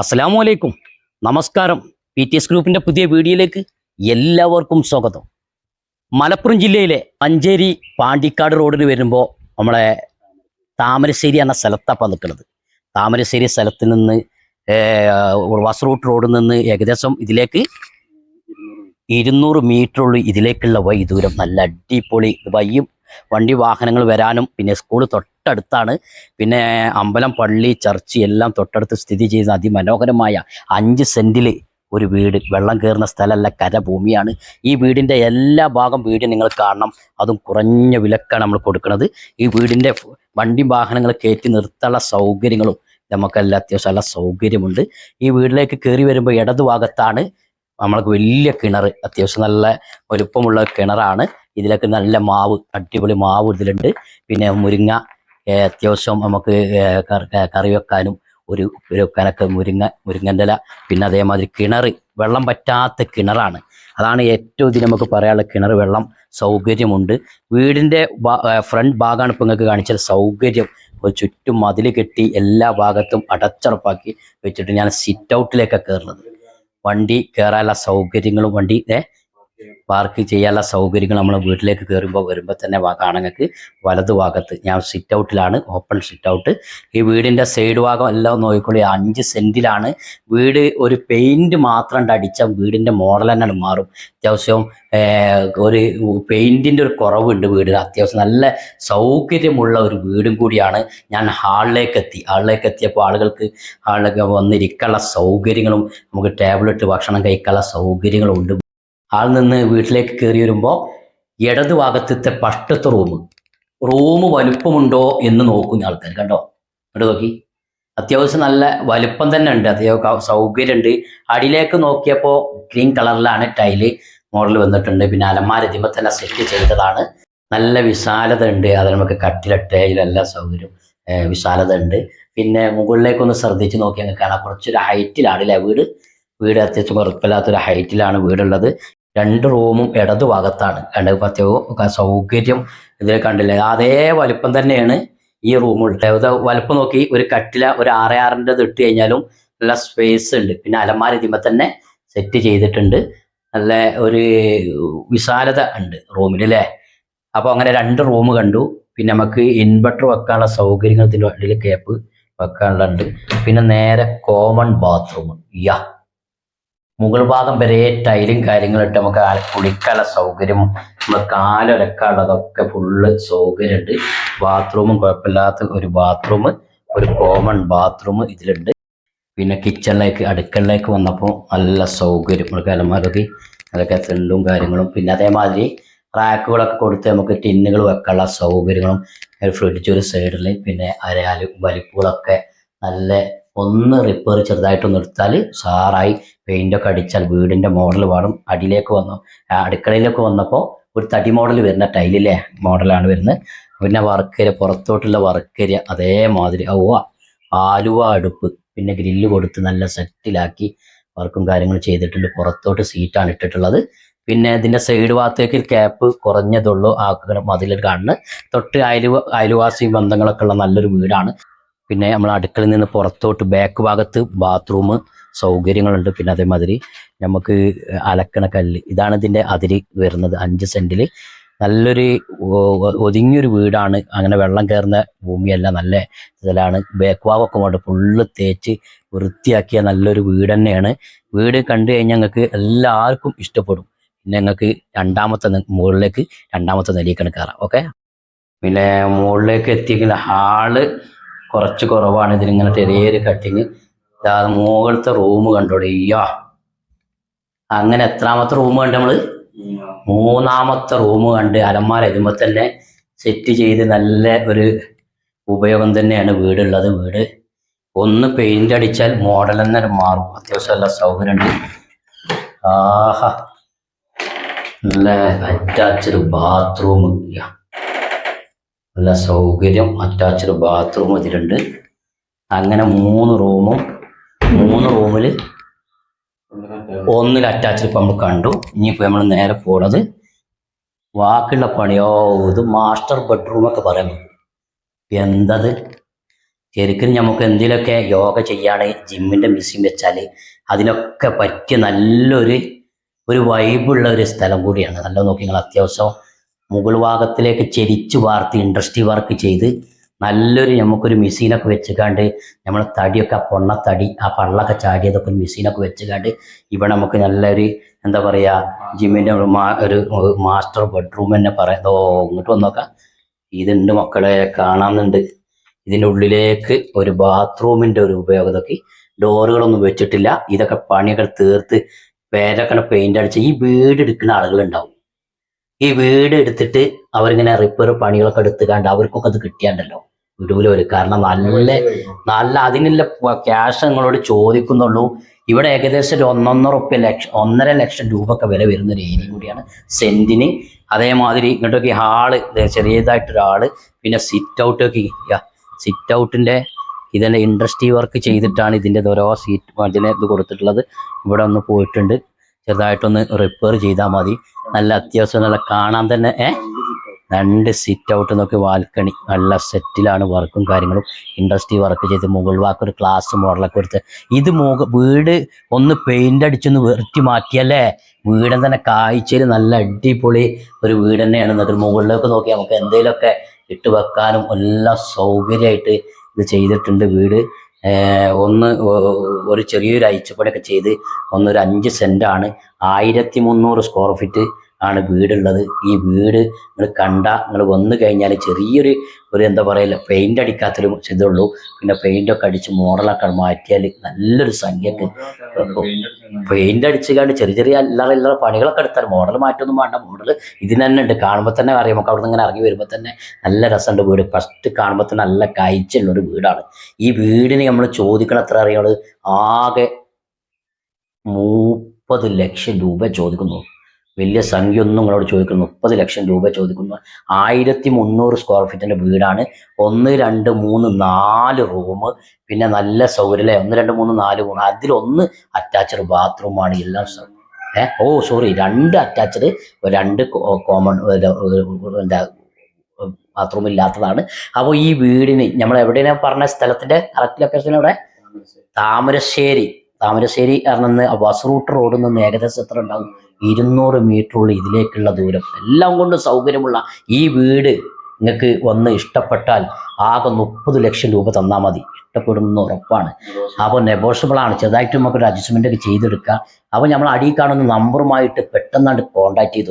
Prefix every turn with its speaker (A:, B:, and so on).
A: അസ്സലാമു അലൈക്കും. നമസ്കാരം. പി ടി എസ് ഗ്രൂപ്പിന്റെ പുതിയ വീഡിയോയിലേക്ക് എല്ലാവർക്കും സ്വാഗതം. മലപ്പുറം ജില്ലയിലെ അഞ്ചേരി പാണ്ടിക്കാട് റോഡിന് വരുമ്പോൾ നമ്മളെ താമരശ്ശേരി എന്ന സ്ഥലത്താണ് നിൽക്കുന്നത് താമരശ്ശേരി സ്ഥലത്ത് നിന്ന് വാസ് റൂട്ട് റോഡിൽ നിന്ന് ഏകദേശം ഇതിലേക്ക് ഇരുന്നൂറ് മീറ്റർ ഉള്ളു ഇതിലേക്കുള്ള വഴി ദൂരം നല്ല അടിപൊളി വഴിയും വണ്ടി വാഹനങ്ങൾ വരാനും പിന്നെ സ്കൂൾ തൊട്ടടുത്താണ്. പിന്നെ അമ്പലം പള്ളി ചർച്ച് എല്ലാം തൊട്ടടുത്ത് സ്ഥിതി ചെയ്യുന്ന അതിമനോഹരമായ അഞ്ച് സെന്റിൽ ഒരു വീട്. വെള്ളം കയറുന്ന സ്ഥലമല്ല കരഭൂമിയാണ്. ഈ വീടിന്റെ എല്ലാ ഭാഗം വീട് നിങ്ങൾ കാണണം. അതും കുറഞ്ഞ വിലക്കാണ് നമ്മൾ കൊടുക്കുന്നത്. ഈ വീടിന്റെ വണ്ടി വാഹനങ്ങൾ കയറ്റി നിർത്താനുള്ള സൗകര്യങ്ങളും നമുക്കെല്ലാം അത്യാവശ്യം നല്ല സൗകര്യമുണ്ട്. ഈ വീട്ടിലേക്ക് കയറി വരുമ്പോൾ ഇടതുഭാഗത്താണ് നമ്മൾക്ക് വലിയ കിണർ അത്യാവശ്യം നല്ല വലുപ്പമുള്ള കിണറാണ്. ഇതിലൊക്കെ നല്ല മാവ് അടിപൊളി മാവ് ഇതിലുണ്ട്. പിന്നെ മുരിങ്ങ അത്യാവശ്യം നമുക്ക് കറി വെക്കാനും ഒരു വെക്കാനൊക്കെ മുരിങ്ങ മുരിങ്ങന്റെ പിന്നെ അതേമാതിരി കിണർ വെള്ളം പറ്റാത്ത കിണറാണ്. അതാണ് ഏറ്റവും ഇതിന് നമുക്ക് പറയാനുള്ള കിണർ വെള്ളം സൗകര്യമുണ്ട്. വീടിന്റെ ഫ്രണ്ട് ഭാഗമാണ് ഇപ്പം നിങ്ങൾക്ക് കാണിച്ചാൽ സൗകര്യം. ഒരു ചുറ്റും മതിൽ കെട്ടി എല്ലാ ഭാഗത്തും അടച്ചുറപ്പാക്കി വെച്ചിട്ട് ഞാൻ സിറ്റ് ഔട്ടിലേക്കാണ് കയറുന്നത്. വണ്ടി കയറാനുള്ള സൗകര്യങ്ങളും വണ്ടി പാർക്ക് ചെയ്യാനുള്ള സൗകര്യങ്ങൾ നമ്മൾ വീട്ടിലേക്ക് കയറുമ്പോൾ വരുമ്പോൾ തന്നെ കാണങ്ങൾക്ക് വലതു ഭാഗത്ത് ഞാൻ സിറ്റ് ഔട്ടിലാണ് ഓപ്പൺ സിറ്റ് ഔട്ട് ഈ വീടിന്റെ സൈഡ് ഭാഗം എല്ലാം നോക്കിക്കൊള്ളി അഞ്ച് സെന്റിലാണ് വീട് ഒരു പെയിന്റ് മാത്രം ഉണ്ടടിച്ചാൽ വീടിന്റെ മോഡൽ തന്നെ മാറും. അത്യാവശ്യം ഒരു പെയിന്റിന്റെ ഒരു കുറവുണ്ട് വീടിന്. അത്യാവശ്യം നല്ല സൗകര്യമുള്ള ഒരു വീടും കൂടിയാണ് ഞാൻ ഹാളിലേക്ക് എത്തി. ഹാളിലേക്ക് എത്തിയപ്പോൾ ആളുകൾക്ക് ഹാളിലേക്ക് വന്നിരിക്കാനുള്ള സൗകര്യങ്ങളും നമുക്ക് ടേബിളിട്ട് ഭക്ഷണം കഴിക്കാനുള്ള സൗകര്യങ്ങളും ഉണ്ട്. ആൾ നിന്ന് വീട്ടിലേക്ക് കയറി വരുമ്പോൾ ഇടത് ഭാഗത്തെ പഷ്ടത്തെ റൂം റൂം വലുപ്പമുണ്ടോ എന്ന് നോക്കുന്ന ആൾക്കാർ കണ്ടോ? ഇവിടെ നോക്കി. അത്യാവശ്യം നല്ല വലുപ്പം തന്നെ ഉണ്ട് അത്യാവശ്യം സൗകര്യമുണ്ട്. അടിയിലേക്ക് നോക്കിയപ്പോൾ ഗ്രീൻ കളറിലാണ് ടൈൽ മോഡൽ വന്നിട്ടുണ്ട്. പിന്നെ അലമാര ഇതിമ തന്നെ സെറ്റ് ചെയ്തതാണ്. നല്ല വിശാലത ഉണ്ട്. അത് നമുക്ക് കട്ടിലിട്ട് ഇതിലെല്ലാം സൗകര്യം വിശാലത ഉണ്ട്. പിന്നെ മുകളിലേക്കൊന്ന് ശ്രദ്ധിച്ച് നോക്കി അങ്ങ് കാണാം. കുറച്ചൊരു ഹൈറ്റിലാണ് അല്ലേ? വീട് വീട് അത്യാവശ്യം കുഴപ്പമില്ലാത്തൊരു ഹൈറ്റിലാണ് വീടുള്ളത്. രണ്ട് റൂമും ഇടതു ഭാഗത്താണ്. കണ്ട്? പ്രത്യേക സൗകര്യം ഇതിൽ കണ്ടില്ല? അതേ വലിപ്പം തന്നെയാണ് ഈ അത് വലിപ്പം നോക്കി ഒരു കട്ടില ഒരു ആറ് ആറിന്റെ ഇട്ട് കഴിഞ്ഞാലും നല്ല സ്പേസ് ഉണ്ട്. പിന്നെ അലമാര ഇതിമ തന്നെ സെറ്റ് ചെയ്തിട്ടുണ്ട്. നല്ല ഒരു വിശാലത ഉണ്ട് റൂമിൽ അല്ലേ അപ്പോൾ അങ്ങനെ രണ്ട് റൂം കണ്ടു. പിന്നെ നമുക്ക് ഇൻവെർട്ടർ വെക്കാനുള്ള സൗകര്യങ്ങൾ ഇതിന്റെ വണ്ടിയിൽ കേപ്പ് വെക്കാനുള്ളത് പിന്നെ നേരെ കോമൺ ബാത്റൂം യാ മുകൾ ഭാഗം വരെ ടൈലും കാര്യങ്ങളും ഇട്ട് നമുക്ക് കുളിക്കാനുള്ള സൗകര്യം നമ്മൾ കാലൊരക്കാനുള്ളതൊക്കെ ഫുള്ള് സൗകര്യമുണ്ട്. ബാത്റൂമും കുഴപ്പമില്ലാത്ത ഒരു ബാത്റൂം ഒരു കോമൺ ബാത്റൂം ഇതിലുണ്ട്. പിന്നെ കിച്ചണിലേക്ക് അടുക്കളിലേക്ക് വന്നപ്പോൾ നല്ല സൗകര്യം നമുക്ക് അലമാരൊക്കെ അതൊക്കെ തെണ്ടും കാര്യങ്ങളും. പിന്നെ അതേമാതിരി റാക്കുകളൊക്കെ കൊടുത്ത് നമുക്ക് ടിന്നുകൾ വെക്കാനുള്ള സൗകര്യങ്ങളും ഒരു ഫ്രിഡ്ജ് ഒരു സൈഡിൽ പിന്നെ അരയാലും വലിപ്പുകളൊക്കെ നല്ല ഒന്ന് റിപ്പയർ ചെറുതായിട്ടൊന്ന് എടുത്താൽ സാറായി പെയിന്റ് ഒക്കെ അടിച്ചാൽ വീടിന്റെ മോഡൽ പാടും. അടിയിലേക്ക് വന്നു. അടുക്കളയിലേക്ക് വന്നപ്പോൾ ഒരു തടി മോഡൽ വരുന്ന ടൈലിലെ മോഡലാണ് വരുന്നത്. പിന്നെ വർക്കേരിയ പുറത്തോട്ടുള്ള വർക്കേരിയ അതേമാതിരി. ഓ ആലുവ അടുപ്പ്. പിന്നെ ഗ്രില്ല് കൊടുത്ത് നല്ല സെറ്റിലാക്കി വർക്കും കാര്യങ്ങളും ചെയ്തിട്ടുണ്ട്. പുറത്തോട്ട് സീറ്റാണ് ഇട്ടിട്ടുള്ളത്. പിന്നെ ഇതിന്റെ സൈഡ് ഭാഗത്തേക്ക് ക്യാപ്പ് കുറഞ്ഞതുള്ളൂ ആ മതിലിൽ കാണുന്നത് തൊട്ട് അയൽവ അയൽവാസി ബന്ധങ്ങളൊക്കെ ഉള്ള നല്ലൊരു വീടാണ്. പിന്നെ നമ്മൾ അടുക്കളയിൽ നിന്ന് പുറത്തോട്ട് ബാക്ക് ഭാഗത്ത് ബാത്റൂം സൗകര്യങ്ങളുണ്ട്. പിന്നെ അതേമാതിരി നമുക്ക് അലക്കണ കല്ല്. ഇതാണ് ഇതിന്റെ അതിര് വരുന്നത് അഞ്ച് സെന്റിൽ നല്ലൊരു ഒതുങ്ങിയൊരു വീടാണ്. അങ്ങനെ വെള്ളം കയറുന്ന ഭൂമിയല്ല. നല്ല ഇതിലാണ് ബാക്ക് ഭാഗമൊക്കെ കൊണ്ട് ഫുള്ള് തേച്ച് വൃത്തിയാക്കിയ നല്ലൊരു വീട് തന്നെയാണ്. വീട് കണ്ടു കഴിഞ്ഞാൽ ഞങ്ങൾക്ക് എല്ലാവർക്കും ഇഷ്ടപ്പെടും. പിന്നെ ഞങ്ങൾക്ക് രണ്ടാമത്തെ മുകളിലേക്ക് രണ്ടാമത്തെ നിലയിൽ കയറാം. ഓക്കെ പിന്നെ മുകളിലേക്ക് എത്തിക്കുന്ന ഹാൾ കുറച്ച് കുറവാണ് ഇതിനിങ്ങനെ ചെറിയൊരു കട്ടിങ് ഇതാ മുകളിലത്തെ റൂം കണ്ടോടെ. അയ്യാ അങ്ങനെ എത്രാമത്തെ റൂം കണ്ട് നമ്മൾ? മൂന്നാമത്തെ റൂം കണ്ട് അലമാര ഇതുമ്പോൾ തന്നെ സെറ്റ് ചെയ്ത് നല്ല ഒരു ഉപയോഗം തന്നെയാണ് വീടുള്ളത് വീട്. ഒന്ന് പെയിന്റ് അടിച്ചാൽ മോഡൽ തന്നെ മാറും. അത്യാവശ്യം നല്ല സൗകര്യമുണ്ട് ആഹാ. നല്ല അറ്റാച്ച്ഡ് ബാത്റൂം നല്ല സൗകര്യം അറ്റാച്ച്ഡ് ബാത്റൂം ഇതിലുണ്ട്. അങ്ങനെ മൂന്ന് റൂമും മൂന്ന് റൂമിൽ ഒന്നിൽ അറ്റാച്ച്ഡ് ഇപ്പം നമ്മൾ കണ്ടു. ഇനിയിപ്പോൾ നമ്മൾ നേരെ പോണത് വാക്കുള്ള പണിയോ ഇത് മാസ്റ്റർ ബെഡ്റൂം ഒക്കെ പറയാൻ എന്തത്? ശരിക്കും നമുക്ക് എന്തിലൊക്കെ യോഗ ചെയ്യാണ് ജിമ്മിന്റെ മിസ്സിങ് വെച്ചാൽ അതിനൊക്കെ പറ്റിയ നല്ലൊരു ഒരു വൈബുള്ള ഒരു സ്ഥലം കൂടിയാണ്. നല്ല നോക്കി നിങ്ങൾ അത്യാവശ്യം മുകൾ ഭാഗത്തിലേക്ക് ചെരിച്ച് വാർത്ത് ഇൻഡസ്ട്രി വർക്ക് ചെയ്ത് നല്ലൊരു നമുക്കൊരു മെഷീനൊക്കെ വെച്ചുകാണ്ട് നമ്മളെ തടിയൊക്കെ ആ പൊണ്ണത്തടി ആ പള്ളൊക്കെ ചാടിയതൊക്കെ ഒരു മെഷീനൊക്കെ വെച്ചുകാണ്ട് ഇവിടെ നമുക്ക് നല്ലൊരു എന്താ പറയാ ജിമ്മിന്റെ ഒരു മാസ്റ്റർ ബെഡ്റൂം തന്നെ പറയാം. ഓ ഇങ്ങോട്ട് വന്നോക്കാം. ഇതുണ്ട് മക്കളെ കാണാമെന്നുണ്ട് ഇതിന്റെ ഉള്ളിലേക്ക് ഒരു ബാത്റൂമിന്റെ ഒരു ഉപയോഗതൊക്കെ ഡോറുകളൊന്നും വെച്ചിട്ടില്ല. ഇതൊക്കെ പണിയൊക്കെ തീർത്ത് പേരൊക്കെ പെയിന്റ് അടിച്ച് ഈ വീട് എടുക്കുന്ന ആളുകൾ ഉണ്ടാവും ഈ വീട് എടുത്തിട്ട് അവരിങ്ങനെ റിപ്പയർ പണികളൊക്കെ എടുത്തുകാണ്ട് അവർക്കൊക്കെ അത് കിട്ടിയാണ്ടല്ലോ. വിടൂല ഒരു കാരണം. നല്ല നല്ല അതിനുള്ള ക്യാഷ് നിങ്ങളോട് ചോദിക്കുന്നുള്ളൂ. ഇവിടെ ഏകദേശം ഒരു ഒന്നൊന്നര റുപ്യ ലക്ഷം ഒന്നര ലക്ഷം രൂപ ഒക്കെ വില വരുന്ന ഒരു ഏരിയ കൂടിയാണ്. സെന്റിന് അതേമാതിരി ഇങ്ങോട്ടൊക്കെ ഹാൾ ചെറിയതായിട്ടൊരാൾ പിന്നെ സിറ്റ് ഔട്ടൊക്കെ സിറ്റ് ഔട്ടിന്റെ ഇതിന്റെ ഇൻഡസ്ട്രി വർക്ക് ചെയ്തിട്ടാണ് ഇതിന്റെ ഓരോ സീറ്റ് അതിനെ ഇത് കൊടുത്തിട്ടുള്ളത്. ഇവിടെ ഒന്ന് പോയിട്ടുണ്ട്. ചെറുതായിട്ടൊന്ന് റിപ്പയർ ചെയ്താൽ മതി. നല്ല അത്യാവശ്യം നല്ല കാണാൻ തന്നെ ഏ? രണ്ട് സിറ്റ് ഔട്ട് നോക്കി വാൽക്കണി നല്ല സെറ്റിലാണ് വർക്കും കാര്യങ്ങളും. ഇൻഡസ്ട്രി വർക്ക് ചെയ്ത് മുകൾ വാക്ക് ഒരു ക്ലാസ് മോഡലൊക്കെ എടുത്ത്. ഇത് മുക വീട് ഒന്ന് പെയിന്റ് അടിച്ചൊന്ന് വെറുറ്റി മാറ്റിയല്ലേ? വീടൻ തന്നെ കാഴ്ചയിൽ നല്ല അടിപൊളി ഒരു വീട് തന്നെയാണ്. എന്നിട്ട് മുകളിലേക്ക് നോക്കി നമുക്ക് എന്തെങ്കിലുമൊക്കെ ഇട്ട് വെക്കാനും എല്ലാം സൗകര്യമായിട്ട് ഇത് ചെയ്തിട്ടുണ്ട് വീട്. ഒന്ന് ഒരു ചെറിയൊരു അയച്ചുപണിയൊക്കെ ചെയ്ത് ഒന്നൊരു അഞ്ച് സെന്റാണ് ആയിരത്തി മുന്നൂറ് സ്ക്വയർ ഫീറ്റ് ആണ് വീടുള്ളത്. ഈ വീട് നിങ്ങൾ കണ്ട നിങ്ങൾ വന്നു കഴിഞ്ഞാൽ ചെറിയൊരു ഒരു എന്താ പറയല്ല പെയിന്റ് അടിക്കാത്തൊരു ഇതുള്ളൂ. പിന്നെ പെയിന്റ് ഒക്കെ അടിച്ച് മോഡലൊക്കെ മാറ്റിയാൽ നല്ലൊരു സംഖ്യക്ക് പെയിന്റ് അടിച്ച് കണ്ട് ചെറിയ ചെറിയ അല്ലറ ഇല്ലാതെ പണികളൊക്കെ എടുത്താൽ മോഡൽ മാറ്റൊന്നും വേണ്ട. മോഡൽ ഇതിന് തന്നെ ഉണ്ട്. കാണുമ്പോൾ തന്നെ അറിയാം. നമുക്ക് അവിടെ നിന്ന് ഇങ്ങനെ ഇറങ്ങി വരുമ്പോൾ തന്നെ നല്ല രസമുണ്ട് വീട്. ഫസ്റ്റ് കാണുമ്പോൾ തന്നെ നല്ല കാഴ്ചയുള്ള ഒരു വീടാണ്. ഈ വീടിന് നമ്മൾ ചോദിക്കണം എത്ര അറിയാൾ ആകെ മുപ്പത് ലക്ഷം രൂപ ചോദിക്കുന്നു. വലിയ സംഖ്യ ഒന്നും നിങ്ങളോട് ചോദിക്കുന്നു മുപ്പത് ലക്ഷം രൂപ ചോദിക്കുന്നു. ആയിരത്തി മുന്നൂറ് സ്ക്വയർ ഫീറ്റിന്റെ വീടാണ്. ഒന്ന് രണ്ട് മൂന്ന് നാല് റൂം പിന്നെ നല്ല സൗകര്യം ഒന്ന് രണ്ട് മൂന്ന് നാല് റൂം അതിലൊന്ന് അറ്റാച്ച്ഡ് ബാത്റൂമാണ് എല്ലാം ഏ? ഓ സോറി രണ്ട് അറ്റാച്ച്ഡ് രണ്ട് കോമൺ ബാത്റൂം ഇല്ലാത്തതാണ്. അപ്പോൾ ഈ വീടിന് നമ്മൾ എവിടെയാണ് പറഞ്ഞ സ്ഥലത്തിന്റെ കറക്റ്റ് ലൊക്കേഷൻ എവിടെ? താമരശ്ശേരി. താമരശ്ശേരി പറഞ്ഞ ബസ് റൂട്ട് റോഡിൽ നിന്ന് ഏകദേശം എത്ര ഉണ്ടാവും? ഇരുന്നൂറ് മീറ്റർ ഉള്ള ഇതിലേക്കുള്ള ദൂരം. എല്ലാം കൊണ്ട് സൗകര്യമുള്ള ഈ വീട് നിങ്ങൾക്ക് വന്ന് ഇഷ്ടപ്പെട്ടാൽ ആകെ മുപ്പത് ലക്ഷം രൂപ തന്നാൽ മതി. ഇഷ്ടപ്പെടുന്ന ഉറപ്പാണ്. അപ്പോൾ നെഗോഷ്യബിളാണ് ചെറുതായിട്ട് നമുക്ക് ഒരു അഡ്ജസ്റ്റ്മെന്റ് ഒക്കെ ചെയ്തെടുക്കുക അപ്പോൾ നമ്മൾ അടിയിൽ കാണുന്ന നമ്പറുമായിട്ട് പെട്ടെന്നാണ് കോൺടാക്ട് ചെയ്തു